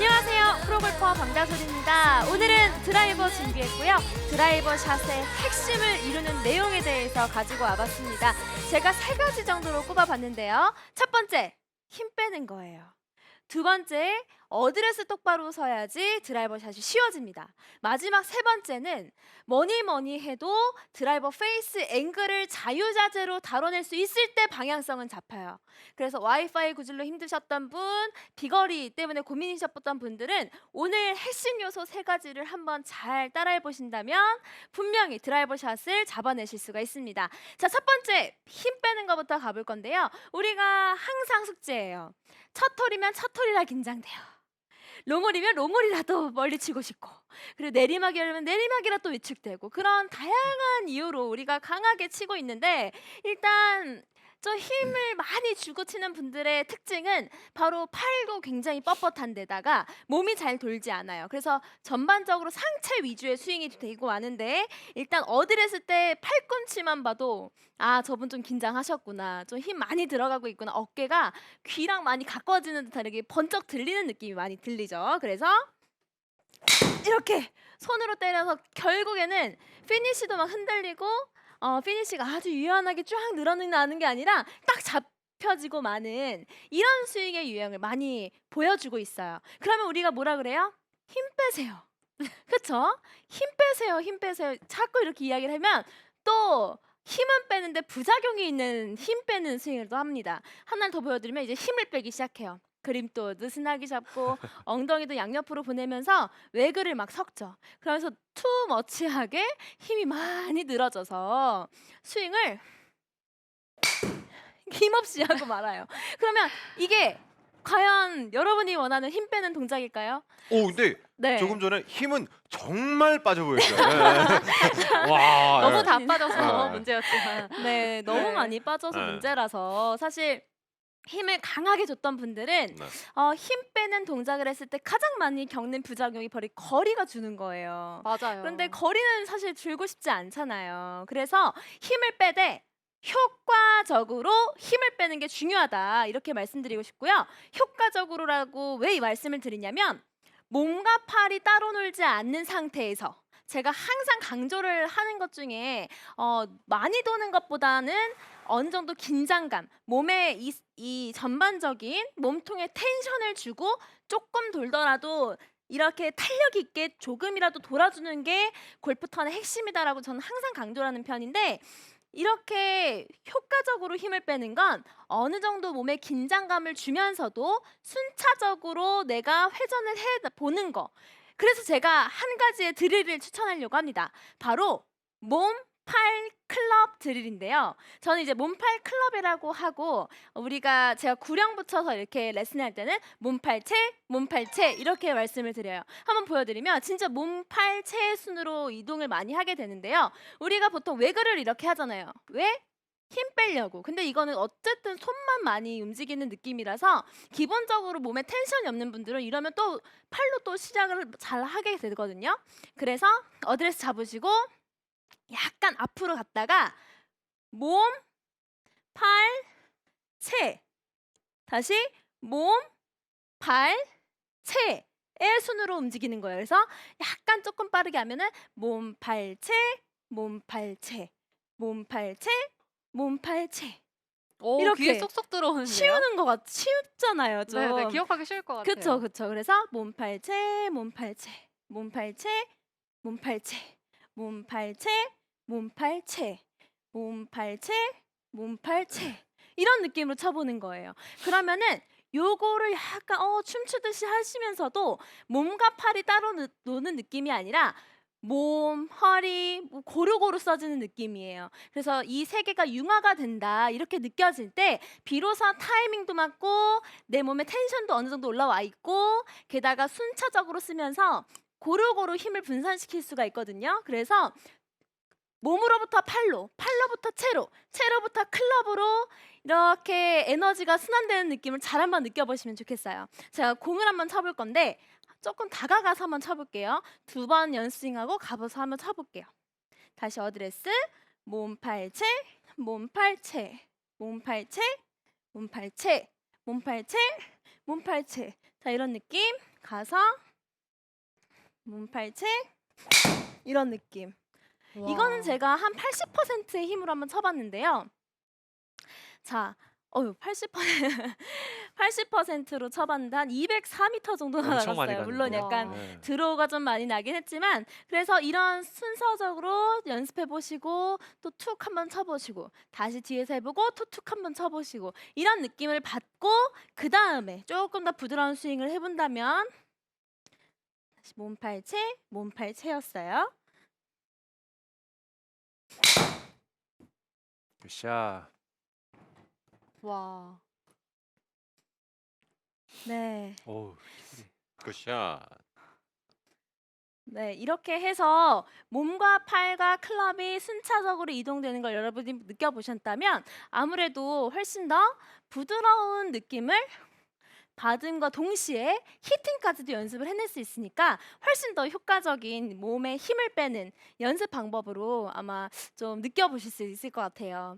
안녕하세요. 프로골퍼 방다솔입니다. 오늘은 드라이버 준비했고요. 드라이버 샷의 핵심을 이루는 내용에 대해서 가지고 와봤습니다. 제가 세 가지 정도로 꼽아봤는데요. 첫 번째, 힘 빼는 거예요. 두 번째, 어드레스 똑바로 서야지 드라이버 샷이 쉬워집니다. 마지막 세 번째는 뭐니 뭐니 해도 드라이버 페이스 앵글을 자유자재로 다뤄낼 수 있을 때 방향성은 잡혀요. 그래서 와이파이 구질로 힘드셨던 분, 비거리 때문에 고민이셨던 분들은 오늘 핵심 요소 세 가지를 한번 잘 따라해 보신다면 분명히 드라이버 샷을 잡아내실 수가 있습니다. 자, 첫 번째 힘 빼는 것부터 가볼 건데요. 우리가 항상 숙제예요. 첫 톨이면 첫 톨이라 긴장돼요. 롱홀이면 롱홀이라도 멀리 치고 싶고 그리고 내리막이라면 내리막이라 또 위축되고 그런 다양한 이유로 우리가 강하게 치고 있는데 일단 저 힘을 많이 주고 치는 분들의 특징은 바로 팔도 굉장히 뻣뻣한 데다가 몸이 잘 돌지 않아요. 그래서 전반적으로 상체 위주의 스윙이 되고 마는데 일단 어드레스 때 팔꿈치만 봐도 아 저분 좀 긴장하셨구나. 좀 힘 많이 들어가고 있구나. 어깨가 귀랑 많이 가까워지는 듯한 이렇게 번쩍 들리는 느낌이 많이 들리죠. 그래서 이렇게 손으로 때려서 결국에는 피니시도 막 흔들리고 어, 피니시가 아주 유연하게 쫙 늘어나는 게 아니라 딱 잡혀지고 마는 이런 스윙의 유형을 많이 보여주고 있어요. 그러면 우리가 뭐라 그래요? 힘 빼세요. 그쵸? 힘 빼세요, 힘 빼세요. 자꾸 이렇게 이야기를 하면 또 힘은 빼는데 부작용이 있는 힘 빼는 스윙을 또 합니다. 하나를 더 보여드리면 이제 힘을 빼기 시작해요. 그림도 느슨하게 잡고 엉덩이도 양옆으로 보내면서 외글을 막 섞죠. 그러면서 투머치하게 힘이 많이 늘어져서 스윙을 힘없이 하고 말아요. 그러면 이게 과연 여러분이 원하는 힘 빼는 동작일까요? 오 근데 네. 조금 전에 힘은 정말 빠져 보였어요. 네. 와. 너무 예. 다 빠져서 네. 문제였지만 네, 너무 네. 많이 빠져서 네. 문제라서 사실 힘을 강하게 줬던 분들은 네. 어, 힘 빼는 동작을 했을 때 가장 많이 겪는 부작용이 바로 이 거리가 주는 거예요. 맞아요. 그런데 거리는 사실 줄고 싶지 않잖아요. 그래서 힘을 빼되 효과적으로 힘을 빼는 게 중요하다. 이렇게 말씀드리고 싶고요. 효과적으로라고 왜 이 말씀을 드리냐면 몸과 팔이 따로 놀지 않는 상태에서 제가 항상 강조를 하는 것 중에 어, 많이 도는 것보다는 어느 정도 긴장감, 몸에 이, 이 전반적인 몸통에 텐션을 주고 조금 돌더라도 이렇게 탄력 있게 조금이라도 돌아주는 게 골프턴의 핵심이다라고 저는 항상 강조를 하는 편인데 이렇게 효과적으로 힘을 빼는 건 어느 정도 몸에 긴장감을 주면서도 순차적으로 내가 회전을 해 보는 거. 그래서 제가 한 가지의 드릴을 추천하려고 합니다. 바로 몸, 팔, 클럽 드릴인데요. 저는 이제 몸팔 클럽이라고 하고 우리가 제가 구령 붙여서 이렇게 레슨할 때는 몸팔체, 몸팔체 이렇게 말씀을 드려요. 한번 보여드리면 진짜 몸팔체 순으로 이동을 많이 하게 되는데요. 우리가 보통 외글을 이렇게 하잖아요. 왜? 힘 빼려고. 근데 이거는 어쨌든 손만 많이 움직이는 느낌이라서 기본적으로 몸에 텐션이 없는 분들은 이러면 또 팔로 또 시작을 잘 하게 되거든요. 그래서 어드레스 잡으시고 약간 앞으로 갔다가 몸, 팔, 채. 다시 몸, 팔, 채의 순으로 움직이는 거예요. 그래서 약간 조금 빠르게 하면은 몸, 팔, 채, 몸, 팔, 채, 몸, 팔, 채, 몸, 팔, 채. 오, 이렇게 귀에 쏙쏙 들어오는데요. 쉬우는 것 같, 쉬웠잖아요. 좀. 네, 네, 기억하기 쉬울 것 같아요. 그쵸, 그쵸. 그래서 몸팔체, 몸팔체, 몸팔체, 몸팔체, 몸팔체, 몸팔체, 몸팔체, 몸팔체 이런 느낌으로 쳐보는 거예요. 그러면은 요거를 약간 어 춤추듯이 하시면서도 몸과 팔이 따로 노- 노는 느낌이 아니라 몸, 허리 뭐 고루고루 써지는 느낌이에요. 그래서 이 세 개가 융화가 된다 이렇게 느껴질 때 비로소 타이밍도 맞고 내 몸에 텐션도 어느 정도 올라와 있고 게다가 순차적으로 쓰면서 고루고루 힘을 분산시킬 수가 있거든요. 그래서 몸으로부터 팔로, 팔로부터 채로, 채로부터 클럽으로 이렇게 에너지가 순환되는 느낌을 잘 한번 느껴보시면 좋겠어요. 제가 공을 한번 쳐볼 건데 조금 다가가서 한번 쳐볼게요. 두 번 연스윙하고 가봐서 한번 쳐볼게요. 다시 어드레스 몸팔체, 몸팔체, 몸팔체, 몸팔체, 몸팔체, 몸팔체. 자 이런 느낌 가서 몸팔체 이런 느낌. 이거는 제가 한 80%의 힘으로 한번 쳐봤는데요. 자, 어유 80% 80%로 쳐봤는데 한 204m 정도 엄청 많이 나갔어요. 물론 갔네요. 약간 네. 드로우가 좀 많이 나긴 했지만 그래서 이런 순서적으로 연습해 보시고 또 툭 한번 쳐보시고 다시 뒤에서 해보고 또 툭 한번 쳐보시고 이런 느낌을 받고 그 다음에 조금 더 부드러운 스윙을 해본다면 몸팔체 몸팔체였어요. 굿샷. 와. 네. 오. 굿샷. 네, 이렇게 해서 몸과 팔과 클럽이 순차적으로 이동되는 걸 여러분이 느껴보셨다면 아무래도 훨씬 더 부드러운 느낌을 받음과 동시에 히팅까지도 연습을 해낼 수 있으니까 훨씬 더 효과적인 몸에 힘을 빼는 연습 방법으로 아마 좀 느껴보실 수 있을 것 같아요.